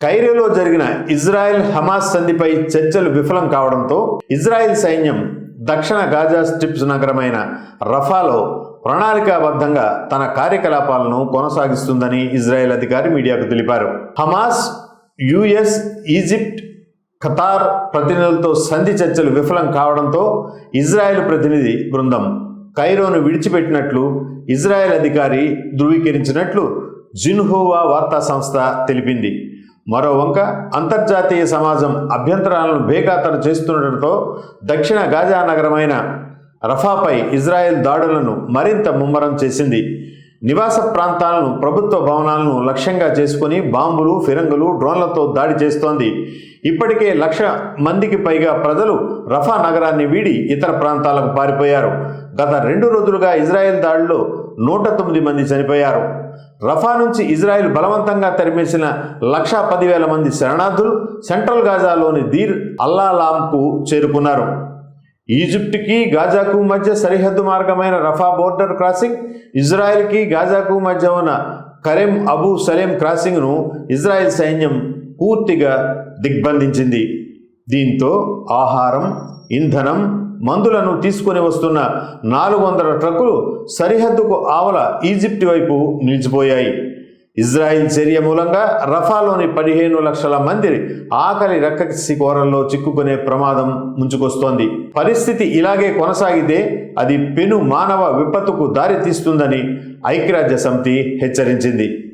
కైరోలో జరిగిన Israel Hamas సంధిపై చర్చలు విఫలం కావడంతో ఇజ్రాయెల్ సైన్యం దక్షిణ గాజా స్ట్రిప్స్ నగరమైన రఫాలో ప్రణాళికాబద్ధంగా తన కార్యకలాపాలను కొనసాగిస్తుందని ఇజ్రాయెల్ అధికారి మీడియాకు తెలిపారు. హమాస్ యుఎస్ ఈజిప్ట్ ఖతార్ ప్రతినిధులతో సంధి చర్చలు విఫలం కావడంతో ఇజ్రాయెల్ ప్రతినిధి బృందం కైరోను విడిచిపెట్టినట్లు ఇజ్రాయెల్ అధికారి ధృవీకరించినట్లు జిన్హోవా వార్తా సంస్థ తెలిపింది. మరో వంక అంతర్జాతీయ సమాజం అభ్యంతరాలను బేఖాతరు చేస్తుండటంతో దక్షిణ గాజా నగరమైన రఫాపై ఇజ్రాయెల్ దాడులను మరింత ముమ్మరం చేసింది. నివాస ప్రాంతాలను ప్రభుత్వ భవనాలను లక్ష్యంగా చేసుకుని బాంబులు ఫిరంగులు డ్రోన్లతో దాడి చేస్తోంది. ఇప్పటికే లక్ష మందికి పైగా ప్రజలు రఫా నగరాన్ని వీడి ఇతర ప్రాంతాలకు పారిపోయారు. గత రెండు రోజులుగా ఇజ్రాయెల్ దాడిలో నూట తొమ్మిది మంది చనిపోయారు. రఫా నుంచి ఇజ్రాయెల్ బలవంతంగా తరిమేసిన లక్షా పదివేల మంది శరణార్థులు సెంట్రల్ గాజాలోని దీర్ అల్లాలాంకు చేరుకున్నారు. ఈజిప్ట్కి గాజాకు మధ్య సరిహద్దు మార్గమైన రఫా బోర్డర్ క్రాసింగ్ ఇజ్రాయెల్కి గాజాకు మధ్య ఉన్న కరెం అబూ సలేం క్రాసింగ్ను ఇజ్రాయెల్ సైన్యం పూర్తిగా దిగ్బంధించింది. దీంతో ఆహారం ఇంధనం మందులను తీసుకొని వస్తున్న నాలుగు వందల ట్రక్కులు సరిహద్దుకు ఆవల ఈజిప్ట్ వైపు నిలిచిపోయాయి. ఇజ్రాయిల్ చర్య మూలంగా రఫాలోని పదిహేను లక్షల మంది ఆకలి రక్కసి కోరల్లో చిక్కుకునే ప్రమాదం ముంచుకొస్తోంది. పరిస్థితి ఇలాగే కొనసాగితే అది పెను మానవ విపత్తుకు దారితీస్తుందని ఐక్యరాజ్య సమితి హెచ్చరించింది.